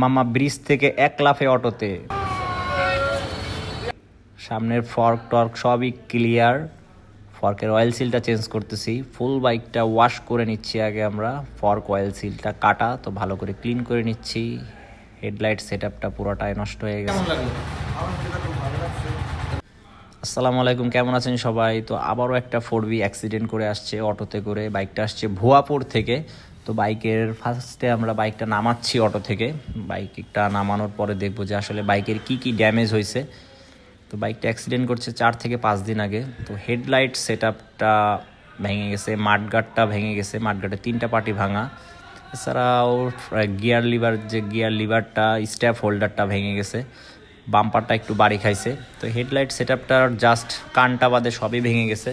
মামা ব্রিজ থেকে এক লাফে অটোতে। সামনের ফর্ক টর্ক সবই ক্লিয়ার। ফর্কের অয়েল সিলটা চেঞ্জ করতেছি। ফুল বাইকটা ওয়াশ করে নিচ্ছি আগে আমরা। ফর্ক অয়েল সিলটা কাটা তো ভালো করে ক্লিন করে নিচ্ছি। হেডলাইট সেট আপটা পুরোটাই নষ্ট হয়ে গেছে। আসসালামু আলাইকুম কেমন আছেন সবাই? তো আবারও একটা ফোর বি অ্যাক্সিডেন্ট করে আসছে অটোতে করে। বাইকটা আসছে ভুয়াপুর থেকে। তো বাইকের ফার্স্টে আমরা বাইকটা নামাচ্ছি অটো থেকে। বাইকটা নামানোর পরে দেখব যে আসলে বাইকের কি কি ড্যামেজ হয়েছে। তো বাইকটা অ্যাক্সিডেন্ট করছে চার থেকে পাঁচ দিন আগে। তো হেডলাইট সেট আপটা ভেঙে গেছে মাঠগাটটা ভেঙে গেছে মাঠগাটের তিনটা পার্টি ভাঙা। এছাড়াও গিয়ার লিভার যে গিয়ার লিভারটা স্ট্যাপ হোল্ডারটা ভেঙে গেছে। বাম্পারটা একটু বাড়ি খাইছে। তো হেডলাইট সেট আপটার জাস্ট কানটা বাদে সবই ভেঙে গেছে।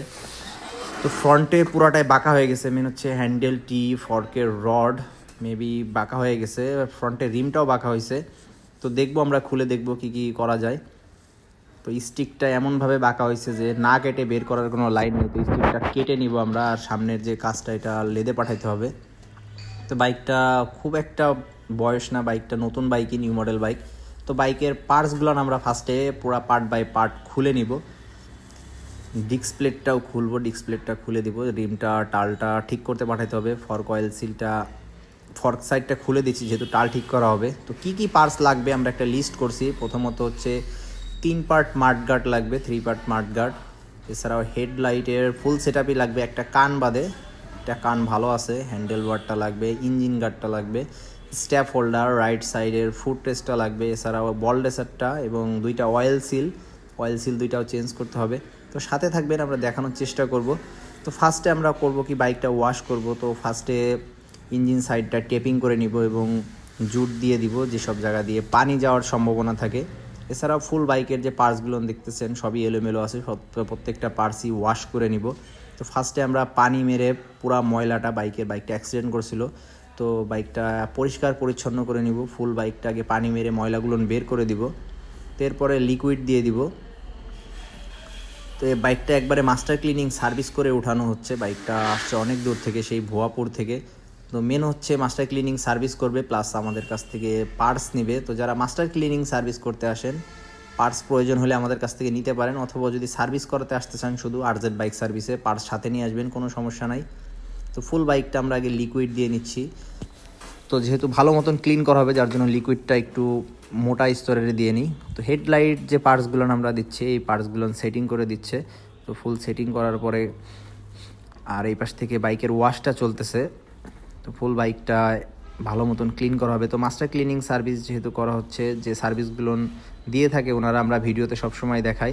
তো ফ্রন্টে পুরাটাই বাঁকা হয়ে গেছে। মেন হচ্ছে হ্যান্ডেল টি ফর্কের রড মেবি বাঁকা হয়ে গেছে। ফ্রন্টে রিমটাও বাঁকা হয়েছে। তো দেখব আমরা, খুলে দেখব কি কি করা যায়। তো স্টিকটা এমনভাবে বাঁকা হয়েছে যে না কেটে বের করার কোনো লাইন নেই। তো স্টিকটা কেটে নিব আমরা, আর সামনের যে কাজটা এটা লেদে পাঠাইতে হবে। তো বাইকটা খুব একটা বয়স না বাইকটা নতুন বাইকই নিউ মডেল বাইক তো বাইকের পার্টসগুলো আমরা ফার্স্টে পুরো পার্ট বাই পার্ট খুলে নিব। ডিস্ক প্লেটটাও খুলবো, ডিস্ক প্লেটটা খুলে দিব। রিমটা, টালটা ঠিক করতে পাঠাতে হবে। ফর্ক অয়েল সিলটা, ফর্ক সাইডটা খুলে দিচ্ছি যেহেতু টাল ঠিক করা হবে। তো কি কি পার্টস লাগবে আমরা একটা লিস্ট করছি। প্রথমত হচ্ছে তিন পার্ট মার্ট গার্ড লাগবে, থ্রি পার্ট মার্ট গার্ড। এছাড়াও হেডলাইটের ফুল সেট লাগবে একটা কান বাদে। একটা কান ভালো আছে, হ্যান্ডেল বারটা লাগবে, ইঞ্জিন গার্ডটা লাগবে, স্ট্যাপ হোল্ডার, রাইট সাইডের ফুট টেস্টটা লাগবে। এছাড়াও বল ডেসারটা এবং দুইটা অয়েল সিল। অয়েল সিল দুইটাও চেঞ্জ করতে হবে। তো সাথে থাকবেন, আমরা দেখানোর চেষ্টা করব। তো ফার্স্টে আমরা করব কি বাইকটা ওয়াশ করব। তো ফার্স্টে ইঞ্জিন সাইডটা টেপিং করে নিব এবং জুট দিয়ে দিব যেসব জায়গা দিয়ে পানি যাওয়ার সম্ভাবনা থাকে। এছাড়াও ফুল বাইকের যে পার্টসগুলো দেখতেছেন, সবই এলোমেলো আছে প্রত্যেকটা পার্টসই ওয়াশ করে নিব। তো ফার্স্টে আমরা পানি মেরে পুরা ময়লাটা বাইকের বাইকটা অ্যাক্সিডেন্ট করছিল। তো বাইকটা পরিষ্কার পরিচ্ছন্ন করে নিব ফুল বাইকটাকে পানি মেরে ময়লাগুলো বের করে দিব। এরপরে লিকুইড দিয়ে দিব। তো এই বাইকটা একবারে মাস্টার ক্লিনিং সার্ভিস করে উঠানো হচ্ছে। বাইকটা আসছে অনেক দূর থেকে, সেই ভুয়াপুর থেকে। তো মেন হচ্ছে মাস্টার ক্লিনিং সার্ভিস করবে প্লাস আমাদের কাছ থেকে পার্টস নেবে। তো যারা মাস্টার ক্লিনিং সার্ভিস করতে আসেন পার্টস প্রয়োজন হলে আমাদের কাছ থেকে নিতে পারেন, অথবা যদি সার্ভিস করাতে আসতে চান শুধু আরজেড বাইক সার্ভিসে পার্টস সাথে নিয়ে আসবেন, কোনো সমস্যা নাই। তো ফুল বাইকটা আমরা আগে লিকুইড দিয়ে নিচ্ছি। তো যেহেতু ভালো মতন ক্লিন করা হবে, যার জন্য লিকুইডটা একটু মোটা স্তরের দিয়ে নিই। তো হেডলাইট যে পার্টসগুলো আমরা দিচ্ছি, এই পার্টসগুলো সেটিং করে দিচ্ছে। তো ফুল সেটিং করার পরে আর এই পাশ থেকে বাইকের ওয়াশটা চলতেছে। তো ফুল বাইকটা ভালো মতন ক্লিন করা হবে। তো মাস্টার ক্লিনিং সার্ভিস যেহেতু করা হচ্ছে, যে সার্ভিসগুলো দিয়ে থাকে, ওনারা আমরা ভিডিওতে সবসময় দেখাই।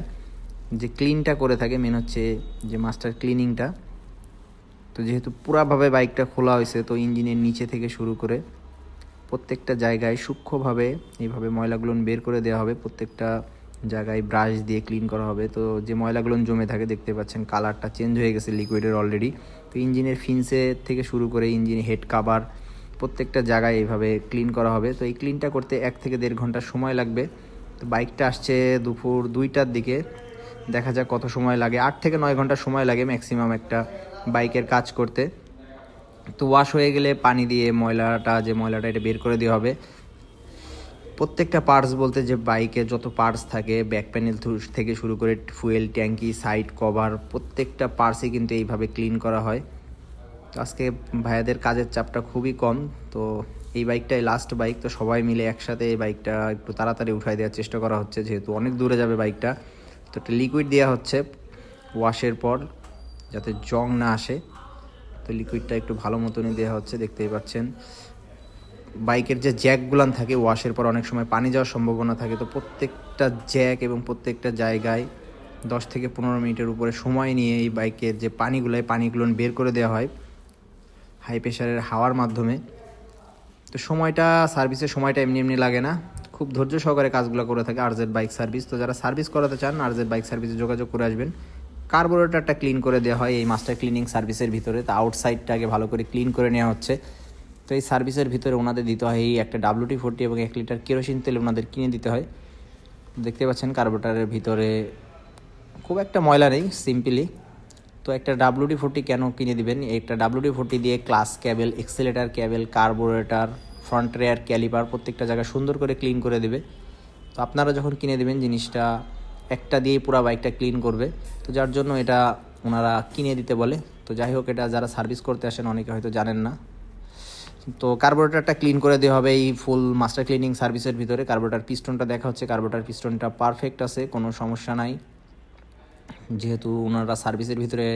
যে ক্লিনটা করে থাকে মেন হচ্ছে যে মাস্টার ক্লিনিংটা তো যেহেতু পুরাভাবে বাইকটা খোলা হয়েছে, তো ইঞ্জিনের নিচে থেকে শুরু করে প্রত্যেকটা জায়গায় সূক্ষ্মভাবে এইভাবে ময়লাগুলো বের করে দেওয়া হবে, প্রত্যেকটা জায়গায় ব্রাশ দিয়ে ক্লিন করা হবে। তো যে ময়লাগুলো জমে থাকে দেখতে পাচ্ছেন, কালারটা চেঞ্জ হয়ে গেছে লিকুইডের অলরেডি। তো ইঞ্জিনের ফিন্সে থেকে শুরু করে ইঞ্জিন হেড কাভার প্রত্যেকটা জায়গায় এইভাবে ক্লিন করা হবে। তো এই ক্লিনটা করতে এক থেকে দেড় ঘণ্টা সময় লাগবে। তো বাইকটা আসছে দুপুর দুইটার দিকে, দেখা যাক কত সময় লাগে। আট থেকে নয় ঘণ্টা সময় লাগে ম্যাক্সিমাম একটা বাইকের কাজ করতে। তো ওয়াশ হয়ে গেলে পানি দিয়ে ময়লাটা, যে ময়লাটা এটা বের করে দেওয়া হবে। প্রত্যেকটা পার্টস বলতে যে বাইকে যত পার্টস থাকে ব্যাক প্যানেল থেকে শুরু করে ফুয়েল ট্যাঙ্কি সাইড কভার প্রত্যেকটা পার্টসই কিন্তু এইভাবে ক্লিন করা হয়। তো আজকে ভাইয়াদের কাজের চাপটা খুবই কম। তো এই বাইকটাই লাস্ট বাইক তো সবাই মিলে একসাথে এই বাইকটা একটু তাড়াতাড়ি উঠাই দেওয়ার চেষ্টা করা হচ্ছে, যেহেতু অনেক দূরে যাবে বাইকটা। তো একটা লিকুইড দেওয়া হচ্ছে। ওয়াশের পর যাতে জং না আসে। তো লিকুইডটা একটু ভালো মতনই দেওয়া হচ্ছে, দেখতেই পাচ্ছেন। বাইকের যে জ্যাকগুলান থাকে, ওয়াশের পর অনেক সময় পানি যাওয়ার সম্ভাবনা থাকে। তো প্রত্যেকটা জ্যাক এবং প্রত্যেকটা জায়গায় দশ থেকে পনেরো মিনিটের উপরে সময় নিয়ে এই বাইকের যে পানিগুলো পানিগুলো বের করে দেওয়া হয় হাই প্রেশারের হাওয়ার মাধ্যমে। তো সময়টা সার্ভিসের সময়টা এমনি এমনি লাগে না। খুব ধৈর্য সহকারে কাজগুলো করে থাকে আরজেড বাইক সার্ভিস। তো যারা সার্ভিস করাতে চান, আরজেড বাইক সার্ভিসে যোগাযোগ করে আসবেন। কার্বোরেটারটা ক্লিন করে দেওয়া হয়, এই মাস্টার ক্লিনিং সার্ভিসের ভিতরে। তো আউটসাইডটাকে ভালো করে ক্লিন করে নেওয়া হচ্ছে। তো এই সার্ভিসের ভিতরে ওনাদের দিতে হয় এই একটা ডাব্লুটি ফোরটি এবং এক লিটার কেরোসিন তেল ওনাদের কিনে দিতে হয়। দেখতে পাচ্ছেন কার্বোরেটারের ভিতরে খুব একটা ময়লা নেই, সিম্পলি। তো একটা ডাব্লুডি ফোরটি কেন কিনে দিবেন? একটা ডাব্লুডি ফোরটি দিয়ে clutch cable, accelerator cable, carburettor, front rear calliper প্রত্যেকটা জায়গা সুন্দর করে ক্লিন করে দেবে। তো আপনারা যখন কিনে দেবেন জিনিসটা একটা দিয়েই পুরো বাইকটা ক্লিন করবে। তো যার জন্য এটা ওনারা কিনে দিতে বলে। তো যাই হোক, এটা যারা সার্ভিস করতে আসেন, অনেকে হয়তো জানেন না। তো কার্বোরেটারটা ক্লিন করে দেওয়া হবে এই ফুল মাস্টার ক্লিনিং সার্ভিসের ভিতরে। কার্বোরেটার পিস্টনটা দেখা হচ্ছে, কার্বোরেটার পিস্টনটা পারফেক্ট আছে, কোনো সমস্যা নাই। যেহেতু ওনারা সার্ভিসের ভিতরে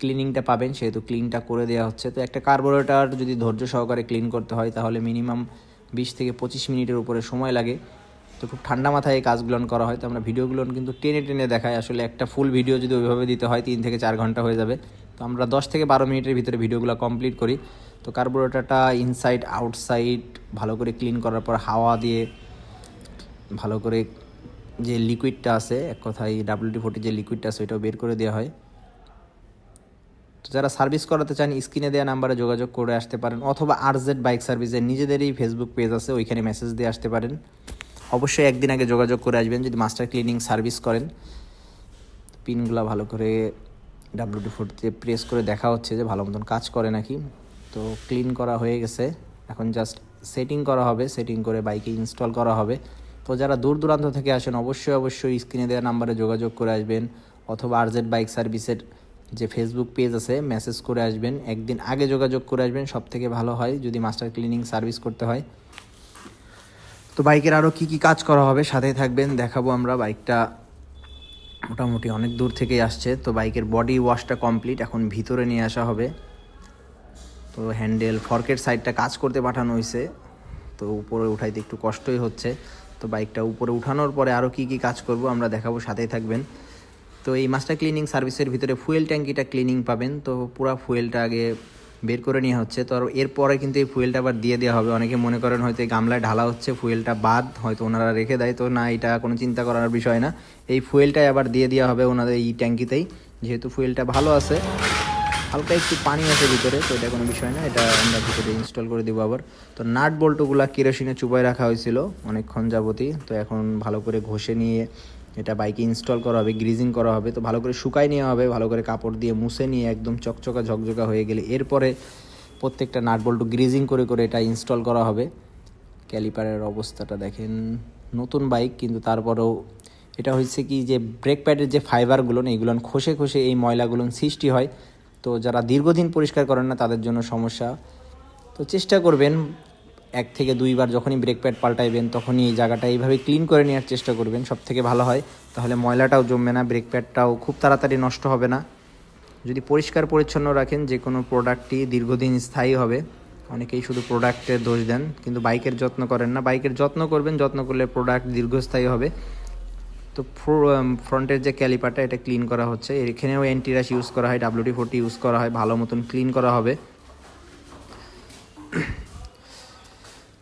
ক্লিনিংটা পাবেন, সেহেতু ক্লিনটা করে দেওয়া হচ্ছে। তো একটা কার্বোরেটার যদি ধৈর্য সহকারে ক্লিন করতে হয়, তাহলে মিনিমাম বিশ থেকে পঁচিশ মিনিটের উপরে সময় লাগে। তো খুব ঠান্ডা মাথায় এই কাজগুলো করা হয়। তো আমরা ভিডিওগুলো কিন্তু টেনে টেনে দেখাই। আসলে একটা ফুল ভিডিও যদি ওইভাবে দিতে হয়, তিন থেকে চার ঘণ্টা হয়ে যাবে। তো আমরা দশ থেকে বারো মিনিটের ভিতরে ভিডিওগুলো কমপ্লিট করি। তো কার্বোরেটারটা ইনসাইড আউটসাইড ভালো করে ক্লিন করার পর হাওয়া দিয়ে, ভালো করে যে লিকুইডটা আছে, এক কথায় ডাব্লিউডি ফোর্টি যে লিকুইডটা আছে, ওইটাও বের করে দেওয়া হয়। তো যারা সার্ভিস করাতে চান, স্ক্রিনে দেওয়া নাম্বারে যোগাযোগ করে আসতে পারেন। অথবা আরজেড বাইক সার্ভিসের নিজেদেরই ফেসবুক পেজ আছে, ওইখানে মেসেজ দিয়ে আসতে পারেন। অবশ্যই একদিন আগে যোগাযোগ করে আসবেন, যদি মাস্টার ক্লিনিং সার্ভিস করেন। পিনগুলো ভালো করে ডাব্লিউডি ফোর্টিতে প্রেস করে দেখা হচ্ছে যে ভালো মতন কাজ করে নাকি। তো ক্লিন করা হয়ে গেছে। এখন জাস্ট সেটিং করা হবে সেটিং করে বাইকে ইনস্টল করা হবে। তো যারা দূর দূরান্ত থেকে আসেন, অবশ্যই অবশ্যই স্ক্রিনে দেওয়া নাম্বারে যোগাযোগ করে আসবেন, অথবা আরজেড বাইক সার্ভিসের যে ফেসবুক পেজ আছে মেসেজ করে আসবেন। একদিন আগে যোগাযোগ করে আসবেন সব থেকে ভালো হয় যদি মাস্টার ক্লিনিং সার্ভিস করতে হয়। তো বাইকের আরও কী কী কাজ করা হবে সাথেই থাকবেন, দেখাবো আমরা। বাইকটা মোটামুটি অনেক দূর থেকেই আসছে, তো বাইকের বডি ওয়াশটা কমপ্লিট এখন ভিতরে নিয়ে আসা হবে। তো হ্যান্ডেল ফর্কের সাইডটা কাজ করতে পাঠানো হয়েছে তো উপরে উঠাইতে একটু কষ্টই হচ্ছে। তো বাইকটা উপরে উঠানোর পরে আরও কী কী কাজ করব আমরা দেখাবো, সাথেই থাকবেন। তো এই মাস্টার ক্লিনিং সার্ভিসের ভিতরে ফুয়েল ট্যাঙ্কিটা ক্লিনিং পাবেন, তো পুরো ফুয়েলটা আগে বের করে নেওয়া হচ্ছে। তো আর এরপরে কিন্তু এই ফুয়েলটা আবার দিয়ে দেওয়া হবে। অনেকে মনে করেন হয়তো এই গামলায় ঢালা হচ্ছে, ফুয়েলটা বাদ, হয়তো ওনারা রেখে দেয়। তো না, এটা কোনো চিন্তা করার বিষয় না। এই ফুয়েলটাই আবার দিয়ে দেওয়া হবে ওনাদের এই ট্যাঙ্কিতেই। যেহেতু ফুয়েলটা ভালো আছে, হালকা একটু পানি আছে ভিতরে, তো এটা কোনো বিষয় না। এটা আমরা ভিতরে ইনস্টল করে দেবো আবার। তো নাট বল্টুগুলা কেরোসিনে চুপায় রাখা হয়েছিল অনেকক্ষণ যাবতই। তো এখন ভালো করে ঘষে নিয়ে এটা বাইকে ইনস্টল করা হবে গ্রিজিং করা হবে, তো ভালো করে শুকাই নেওয়া হবে, ভালো করে কাপড় দিয়ে মুছে নিয়ে একদম চকচকা ঝকঝকা হয়ে গেলে এরপরে প্রত্যেকটা নাটবল্টু গ্রিজিং করে করে এটা ইনস্টল করা হবে। ক্যালিপারের অবস্থাটা দেখেন, নতুন বাইক কিন্তু তারপরেও এটা হচ্ছে কি যে ব্রেক প্যাডের যে ফাইবারগুলো এইগুলো খসে খসে এই ময়লাগুলো সৃষ্টি হয়। তো যারা দীর্ঘদিন পরিষ্কার করেন না, তাদের জন্য সমস্যা। তো চেষ্টা করবেন এক থেকে দুইবার যখনই ব্রেক প্যাড পাল্টাইবেন, তখনই এই জায়গাটা এইভাবে ক্লিন করে নেওয়ার চেষ্টা করবেন। সব থেকে ভালো হয়, তাহলে ময়লাটাও জমবে না ব্রেক প্যাডটাও খুব তাড়াতাড়ি নষ্ট হবে না। যদি পরিষ্কার পরিচ্ছন্ন রাখেন, যে কোনো প্রোডাক্টই দীর্ঘদিন স্থায়ী হবে। অনেকেই শুধু প্রোডাক্টের দোষ দেন, কিন্তু বাইকের যত্ন করেন না। বাইকের যত্ন করবেন, যত্ন করলে প্রোডাক্ট দীর্ঘস্থায়ী হবে। তো ফ্রন্টের যে ক্যালিপারটা এটা ক্লিন করা হচ্ছে। এখানেও অ্যান্টিরাস ইউজ করা হয় ডাব্লিউডি ফোর্টি ইউজ করা হয়, ভালো মতন ক্লিন করা হবে।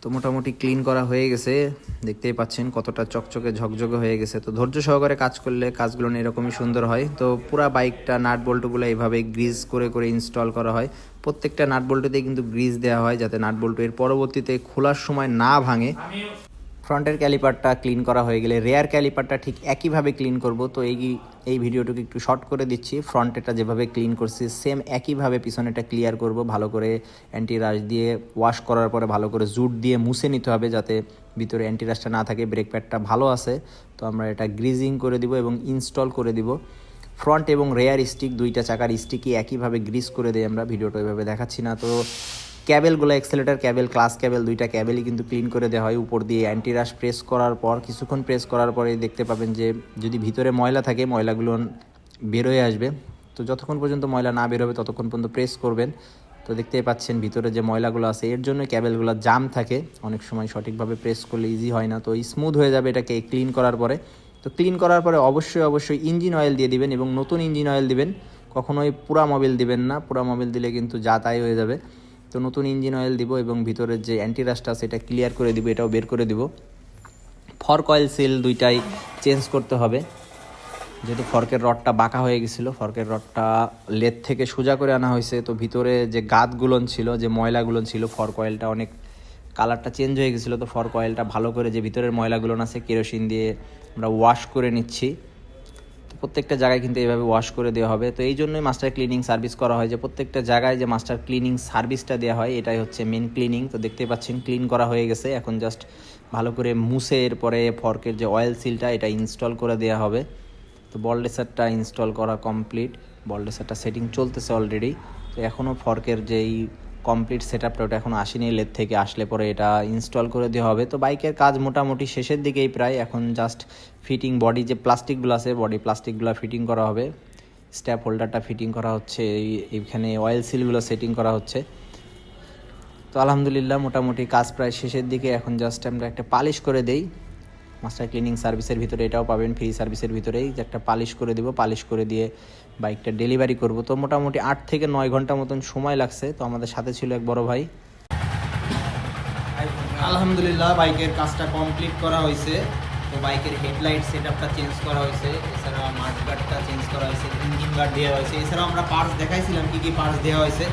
তো মোটামুটি ক্লিন করা হয়ে গেছে। দেখতেই পাচ্ছেন কতটা চকচকে ঝকঝকে হয়ে গেছে। তো ধৈর্য সহকারে কাজ করলে কাজগুলো এরকমই সুন্দর হয়। তো পুরা বাইকটা নাট বল্টুগুলো এইভাবে গ্রিজ করে করে ইনস্টল করা হয়। প্রত্যেকটা নাট বল্টুতে কিন্তু গ্রিজ দেওয়া হয় যাতে নাট বল্টু এর পরবর্তীতে খোলার সময় না ভাঙে। ফ্রন্টের ক্যালিপারটা ক্লিন করা হয়ে গেলে রেয়ার ক্যালিপারটা ঠিক একইভাবে ক্লিন করব। তো এই এই ভিডিওটুকু একটু শর্ট করে দিচ্ছি। ফ্রন্টেরটা যেভাবে ক্লিন করছি, সেম একইভাবে পিছনেটা ক্লিয়ার করব ভালো করে। অ্যান্টি রাশ দিয়ে ওয়াশ করার পরে ভালো করে জুট দিয়ে মুছে নিতে হবে যাতে ভিতরে অ্যান্টি রাশটা না থাকে, ব্রেক প্যাডটা ভালো আছে। তো আমরা এটা গ্রিজিং করে দিব এবং ইনস্টল করে দিব। ফ্রন্ট এবং রেয়ার স্টিক দুইটা চাকার স্টিকই একইভাবে গ্রিজ করে দিই আমরা, ভিডিওটা ওইভাবে দেখাচ্ছি না। তো ক্যাবেলগুলো এক্সেলেটার ক্যাবেল ক্লাস ক্যাবেল, দুইটা ক্যাবেলই কিন্তু ক্লিন করে দেওয়া হয়। উপর দিয়ে অ্যান্টিরাশ প্রেস করার পর, কিছুক্ষণ প্রেস করার পরে দেখতে পাবেন যে, যদি ভিতরে ময়লা থাকে, ময়লাগুলো বেরোয় আসবে। তো যতক্ষণ পর্যন্ত ময়লা না বেরোবে, ততক্ষণ পর্যন্ত প্রেস করবেন। তো দেখতেই পাচ্ছেন ভিতরে যে ময়লাগুলো আছে, এর জন্য ক্যাবেলগুলো জাম থাকে। অনেক সময় সঠিকভাবে প্রেস করলে ইজি হয় না। তো স্মুথ হয়ে যাবে এটাকে ক্লিন করার পরে। তো ক্লিন করার পরে অবশ্যই অবশ্যই ইঞ্জিন অয়েল দিয়ে দিবেন এবং নতুন ইঞ্জিন অয়েল দিবেন। কখনোই পুরা মোবিল দিবেন না। পুরা মোবিল দিলে কিন্তু যা তাই হয়ে যাবে। তো নতুন ইঞ্জিন অয়েল দিব এবং ভিতরের যে অ্যান্টিরাসটা সেটা ক্লিয়ার করে দিব, এটাও বের করে দিব। ফর্ক অয়েল সিল দুইটাই চেঞ্জ করতে হবে। যেহেতু ফর্কের রডটা বাঁকা হয়ে গেছিল ফর্কের রডটা লেদ থেকে সোজা করে আনা হয়েছে, তো ভিতরে যে গাতগুলোন ছিল, যে ময়লাগুলোন ছিল ফর্ক অয়েলটা অনেক কালারটা চেঞ্জ হয়ে গেছিল, তো ফর্ক অয়েলটা ভালো করে যে ভিতরের ময়লাগুলোন আছে কেরোসিন দিয়ে আমরা ওয়াশ করে নিচ্ছি। প্রত্যেকটা জায়গায় কিন্তু এইভাবে ওয়াশ করে দেওয়া হবে। তো এই জন্যই মাস্টার ক্লিনিং সার্ভিস করা হয় যে প্রত্যেকটা জায়গায় যে মাস্টার ক্লিনিং সার্ভিসটা দেওয়া হয়, এটাই হচ্ছে মেন ক্লিনিং তো দেখতে পাচ্ছেন ক্লিন করা হয়ে গেছে। এখন জাস্ট ভালো করে মুছে এরপরে ফর্কের যে অয়েল সিলটা এটা ইনস্টল করে দেওয়া হবে। তো বলডেসারটা ইনস্টল করা কমপ্লিট বলডেসারটা সেটিং চলতেছে অলরেডি তো এখনও ফর্কের যেই কমপ্লিট সেট আপটা ওটা এখন আসেনি লেদ থেকে আসলে পরে এটা ইনস্টল করে দেওয়া হবে। তো বাইকের কাজ মোটামুটি শেষের দিকেই প্রায়। এখন জাস্ট ফিটিং বডি যে প্লাস্টিকগুলো আছে বডি প্লাস্টিকগুলো ফিটিং করা হবে। স্ট্যাপ হোল্ডারটা ফিটিং করা হচ্ছে, এই- এইখানে অয়েল সিলগুলো সেটিং করা হচ্ছে। তো আলহামদুলিল্লাহ মোটামুটি কাজ প্রায় শেষের দিকে। এখন জাস্ট আমরা একটা পালিশ করে দেই। মাস্টার ক্লিনিং সার্ভিসের ভিতরে এটাও পাবেন, ফ্রি সার্ভিসের ভিতরেই। যে একটা পালিশ করে দিব, পালিশ করে দিয়ে বাইকটা ডেলিভারি করব। তো মোটামুটি আট থেকে নয় ঘণ্টা মতন সময় লাগছে। তো আমাদের সাথে ছিল এক বড় ভাই। আলহামদুলিল্লাহ, বাইকের কাজটা কমপ্লিট করা হয়েছে। তো বাইকের হেডলাইট সেট আপটা চেঞ্জ করা হয়েছে। এছাড়া মাঠ গার্ডটা চেঞ্জ করা হয়েছে ইঞ্জিন গার্ড দেওয়া হয়েছে। এছাড়াও আমরা পার্টস দেখাইছিলাম, কি কি পার্টস দেওয়া হয়েছে।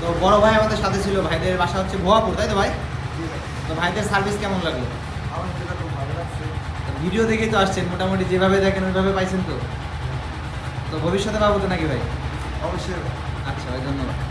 তো বড় ভাই আমাদের সাথে ছিল। ভাইদের বাসা হচ্ছে ভুয়াপুর, তাই তো ভাই? তো ভাইদের সার্ভিস কেমন লাগল? ভিডিও দেখে তো আসছেন মোটামুটি যেভাবে দেখেন ওইভাবে পাইছেন তো? তো ভবিষ্যতে পাবো তো নাকি ভাই? অবশ্যই। আচ্ছা ভাই ধন্যবাদ।